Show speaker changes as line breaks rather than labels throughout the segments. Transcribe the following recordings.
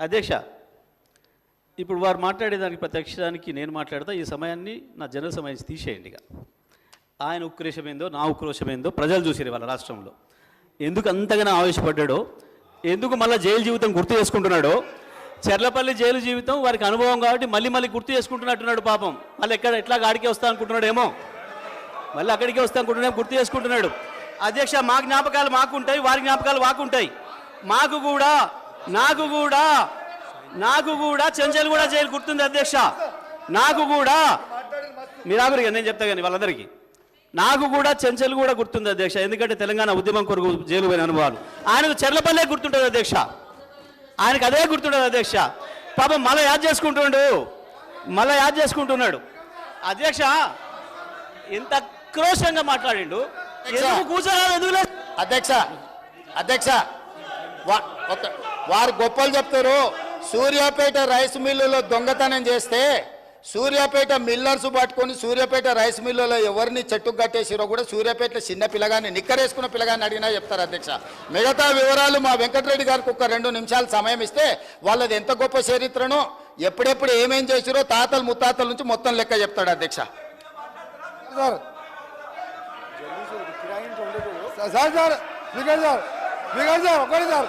అధ్యక్ష ఇప్పుడు వారు మాట్లాడేదానికి ప్రత్యక్షానికి నేను మాట్లాడతా ఈ సమయాన్ని నా జనరల్ సమయం తీసేయండి ఇక. ఆయన ఉక్రోషమైందో నా ఉక్రోషమైందో ప్రజలు చూసిరు వాళ్ళ రాష్ట్రంలో. ఎందుకు అంతగానో ఆవేశపడ్డాడో ఎందుకు మళ్ళీ జైలు జీవితం గుర్తు చేసుకుంటున్నాడో చెర్లపల్లి జైలు జీవితం వారికి అనుభవం కాబట్టి మళ్ళీ మళ్ళీ గుర్తు చేసుకుంటున్నట్టున్నాడు పాపం. మళ్ళీ ఎక్కడ ఎట్లా గాడికి వస్తా అనుకుంటున్నాడేమో? మళ్ళీ అక్కడికే వస్తా అనుకుంటున్నాడు గుర్తు చేసుకుంటున్నాడు. అధ్యక్ష మా జ్ఞాపకాలు మాకు ఉంటాయి వారి జ్ఞాపకాలు మాకు ఉంటాయి మాకు కూడా నాకు కూడా నాకు కూడా చెంచల్ కూడా జైలు గుర్తుంది అధ్యక్ష. నాకు కూడా మీరు ఆగురు నేను చెప్తా కానీ వాళ్ళందరికీ. నాకు కూడా చెంచల్ కూడా గుర్తుంది అధ్యక్ష. ఎందుకంటే తెలంగాణ ఉద్యమం కొరకు జైలు పోయిన అనుభవాలు. ఆయనకు చెర్లపల్లే గుర్తుంటుంది అధ్యక్ష. ఆయనకు అదే గుర్తుండదు అధ్యక్ష. పాపం మళ్ళీ యాద్ చేసుకుంటుండు. మళ్ళీ యాద్ చేసుకుంటున్నాడు. అధ్యక్ష ఎంత క్రోషంగా మాట్లాడిండు. కూర్చోరాదు?
అధ్యక్ష. అధ్యక్ష. వారు గొప్పలు చెప్తారు. సూర్యాపేట రైస్ మిల్లులో దొంగతనం చేస్తే సూర్యాపేట మిల్లర్స్ పట్టుకొని సూర్యాపేట రైస్ మిల్లులో ఎవరిని చెట్టు కట్టేసిరో కూడా సూర్యాపేటలో చిన్న పిల్లగాన్ని నిక్కరేసుకున్న పిల్లగాని అడిగినా చెప్తారు అధ్యక్ష. మిగతా వివరాలు మా వెంకటరెడ్డి గారికి ఒక రెండు నిమిషాలు సమయం ఇస్తే వాళ్ళది ఎంత గొప్ప చరిత్రనో ఎప్పుడెప్పుడు ఏమేం చేసిరో తాతలు ముత్తాతల నుంచి మొత్తం లెక్క చెప్తాడు అధ్యక్ష.
సార్. సార్ సార్ సార్ ఒకటి సార్.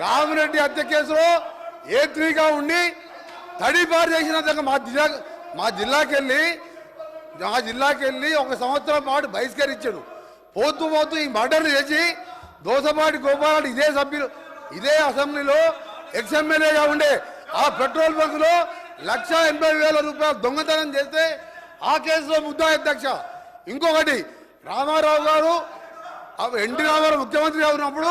రామిరెడ్డి హత్య కేసులో ఏ త్రీగా ఉండి తడిపారు చేసిన మా జిల్లా మా జిల్లాకి వెళ్ళి మా జిల్లాకి వెళ్ళి ఒక సంవత్సరం పాటు బహిష్కరించాడు. పోతూ పోతూ ఈ మర్డర్లు చేసి దోసపాటి గోపాల్ ఇదే సభ్యులు ఇదే అసెంబ్లీలో ఎక్స్ఎమ్మెల్యేగా ఉండే ఆ పెట్రోల్ బంకులో లక్ష ఎనభై వేల రూపాయలు దొంగతనం చేస్తే ఆ కేసులో ముద్దా అధ్యక్ష. ఇంకొకటి రామారావు గారు ఆ ఎన్టీ రామారావు ముఖ్యమంత్రిగా ఉన్నప్పుడు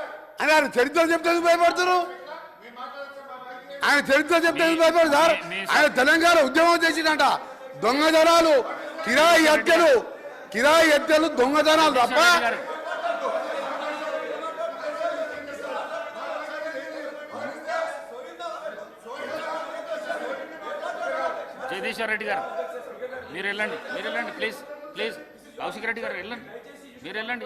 అని ఆయన చరిత్ర చెప్తే ఎందుకు భయపడుతున్నారు? ఆయన చరిత్ర చెప్తే భయపడదు సార్? ఆయన తెలంగాణ ఉద్యమం చేసిందంట దొంగతనాలు కిరాయి హత్యలు కిరాయి హత్యలు దొంగతనాలు తప్ప
జగదీశ్వర్ రెడ్డి గారు మీరు వెళ్ళండి మీరు వెళ్ళండి ప్లీజ్ ప్లీజ్ కౌశిక్ రెడ్డి గారు వెళ్ళండి మీరు వెళ్ళండి.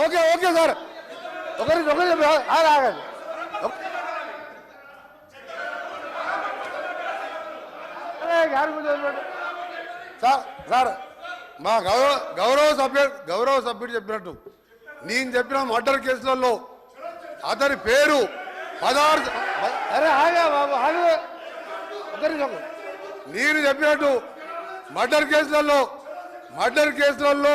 okay okay sir. ఒకరి ఒకరి ఆగండి అరే, సార్ సార్ మా గౌరవ గౌరవ సభ్యుడు గౌరవ సభ్యుడు చెప్పినట్టు నేను చెప్పిన మర్డర్ కేసులలో అతని పేరు పదహారు అరే ఆగా బాబు ఆగు. నేను చెప్పినట్టు మర్డర్ కేసులలో మర్డర్ కేసులలో